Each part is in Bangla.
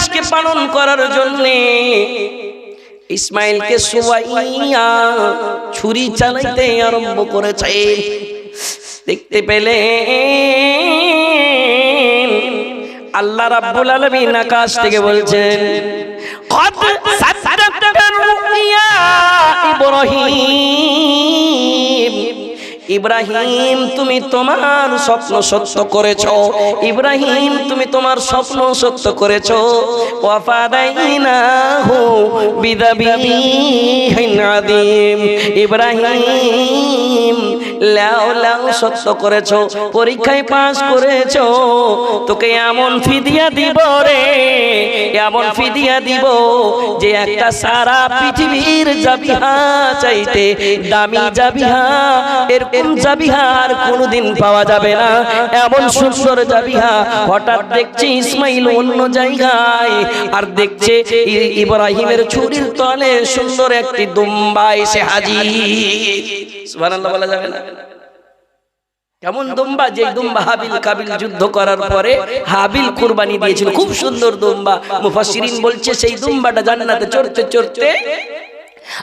আদেশকে পালন করার জন্যে ইসমাইলকে সুবাইয়া ছুরি চালাইতে আরম্ভ করেছে। দেখতে পেলে আল্লাহ রাব্বুল আলামিন আকাশ থেকে বলছেন কত সাদাকাত রুইয়া ইব্রাহিম তুমি তোমার স্বপ্ন সত্য করেছ। ইব্রাহিম তুমি তোমার স্বপ্ন সত্য করেছ। ইব্রাহিম লাও লাও, সত্য করেছ, পরীক্ষায় পাস করেছ। তোকে এমন ফিদিয়া দিব রে, এমন ফিদিয়া দিব যে একটা সারা পৃথিবীর জাবিহা চাইতে দামি জাবিহা, এরকম কোনোদিন পাওয়া যাবে না। এমন সুন্দর জাবিহা হঠাৎ দেখছে ইসমাইল অন্য জায়গায়, আর দেখছে ইব্রাহিমের ছুরির তলে সুন্দর একটি দুম্বা এসে হাজির। সুবহানাল্লাহ বলা যাবে না? কেমন দুম্বা? যে দুম্বা? হাবিল কাবিল যুদ্ধ করার পরে হাবিল কুরবানি দিয়েছিল। খুব সুন্দর দুম্বা। মুফাসসিরিন বলছে সেই দুম্বাটা জান্নাতে চড়তে চড়তে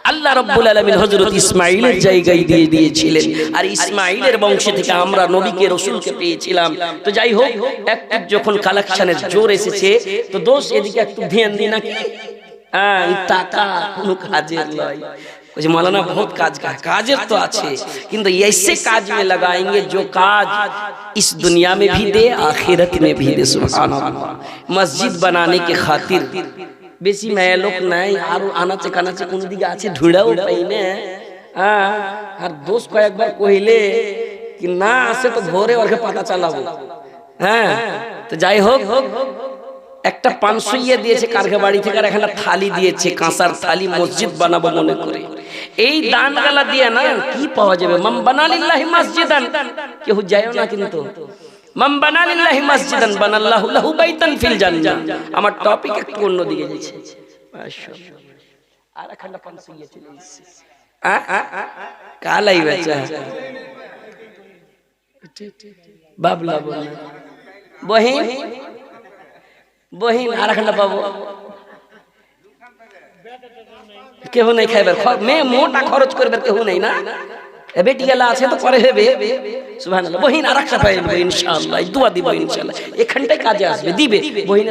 আল্লাহ রাব্বুল আলামিন হযরত ইসমাঈলের জায়গায় দিয়ে দিয়েছিলেন। আর ইসমাঈলের বংশ থেকে আমরা নবীকে রাসূলকে পেয়েছিলাম। তো যাই হোক একটু যখন কালেকশনের জোর এসেছে তো দোষ এদিকে একটু ধ্যান দিই নাকি? হ্যাঁ এই টাকা কোনো কাজের নয় मुझे मौलाना बहुत काज का है काजर तो अच्छे किंतु ऐसे काज में लगाएंगे जो काज इस दुनिया में भी दे आखिरत में भी दे सुभान अल्लाह मस्जिद बनाने के खातिर বেশি মেয়ে লোক নাই আর আনাচে কানাচে কোন দিকে আছে ঢুড়াও পাই না হ্যাঁ আর দোষ কয়েকবার কইলে কি না আসে তো ভোরে ওরকে পাতা চালাবো হ্যাঁ তো যাই হোক একটা পাঁচশো ইয়ে দিয়েছে কারখা বাড়ি থেকে আর একটা থালি দিয়েছে কাঁসার থালি মসজিদ বানাবো মনে করে। এই দান গালা দিয়ে না কি পাওয়া যাবে? মাম বানালিল্লাহি মসজিদান। কেউ যায়ও না কিন্তু। মাম বানালিল্লাহি মসজিদান বানাল্লাহু লাহু বাইতান ফিল জান্নাহ। আমার টপিক একটু অন্য দিকে যাচ্ছে। মাশাআল্লাহ। আর একটা পাঁচশো ইয়ে চলে এসেছে। আ? কালাই বেচা। বাবলা বলে। বহিন? বহিন আর একটা পাবো। কেউ নেই খাইবার মেয়ে মোটা খরচ করবে কেউ নেই না? বেটি গেলা আছে তো পরে হবে সুবহানাল্লাহ বহিন আর একটা পাইবে ইনশাআল্লাহ দোয়া দিব ইনশাআল্লাহ। এখানটাই কাজে আসবে দিবে। বহিনের